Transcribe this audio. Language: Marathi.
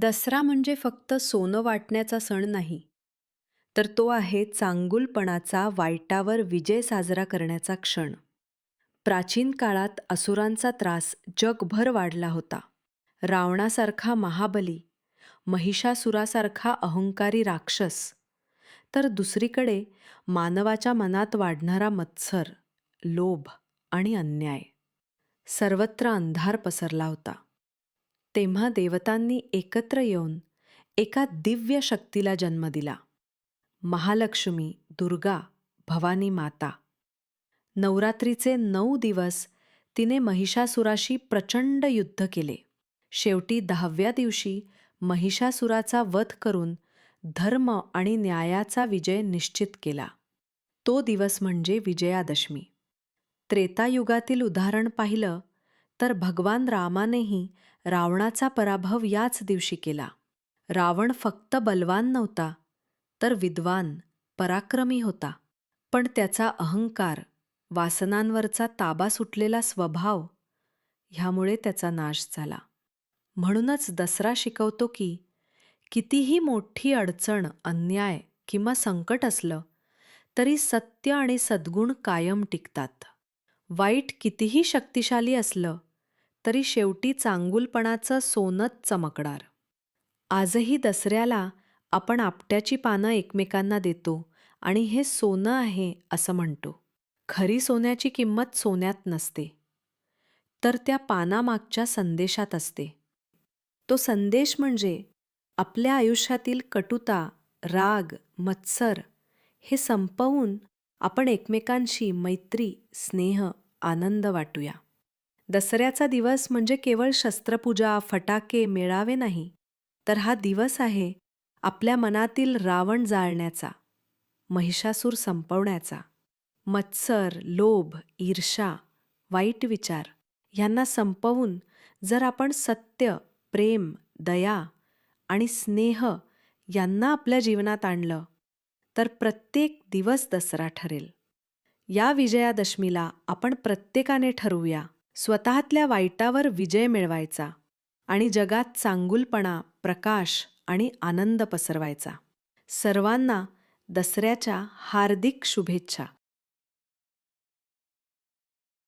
दसरा म्हणजे फक्त सोनं वाटण्याचा सण नाही तर तो आहे चांगुलपणाचा वाईटावर विजय साजरा करण्याचा क्षण. प्राचीन काळात असुरांचा त्रास जगभर वाढला होता. रावणासारखा महाबली महिषासुरासारखा अहंकारी राक्षस तर दुसरीकडे मानवाच्या मनात वाढणारा मत्सर लोभ आणि अन्याय. सर्वत्र अंधार पसरला होता. तेव्हा देवतांनी एकत्र येऊन एका दिव्य शक्तीला जन्म दिला. महालक्ष्मी दुर्गा भवानी माता. नवरात्रीचे नऊ दिवस तिने महिषासुराशी प्रचंड युद्ध केले. शेवटी दहाव्या दिवशी महिषासुराचा वध करून धर्म आणि न्यायाचा विजय निश्चित केला. तो दिवस म्हणजे विजयादशमी. त्रेतायुगातील उदाहरण पाहिलं तर भगवान रामानेही रावणाचा पराभव याच दिवशी केला. रावण फक्त बलवान नव्हता तर विद्वान पराक्रमी होता. पण त्याचा अहंकार वासनांवरचा ताबा सुटलेला स्वभाव ह्यामुळे त्याचा नाश झाला. म्हणूनच दसरा शिकवतो की कितीही मोठी अडचण अन्याय किंवा संकट असलं तरी सत्य आणि सद्गुण कायम टिकतात. वाईट कितीही शक्तिशाली असलं तरी शेवटी चांगुलपणाचं सोनच चमकणार. आजही दसऱ्याला आपण आपट्याची पानं एकमेकांना देतो आणि हे सोनं आहे असं म्हणतो. खरी सोन्याची किंमत सोन्यात नसते. तर त्या पानामागच्या संदेशात असते. तो संदेश म्हणजे आपल्या आयुष्यातील कटुता राग मत्सर हे संपवून आपण एकमेकांशी मैत्री स्नेह आनंद वाटूया. दसऱ्याचा दिवस म्हणजे केवळ शस्त्रपूजा फटाके मेळावे नाही तर हा दिवस आहे आपल्या मनातील रावण जाळण्याचा महिषासूर संपवण्याचा. मत्सर लोभ ईर्षा वाईट विचार यांना संपवून जर आपण सत्य प्रेम दया आणि स्नेह यांना आपल्या जीवनात आणलं तर प्रत्येक दिवस दसरा ठरेल. या विजयादशमीला आपण प्रत्येकाने ठरवूया. स्वतःतल्या वाईटावर विजय मिळवायचा आणि जगात चांगुलपणा प्रकाश आणि आनंद पसरवायचा. सर्वांना दसऱ्याच्या हार्दिक शुभेच्छा.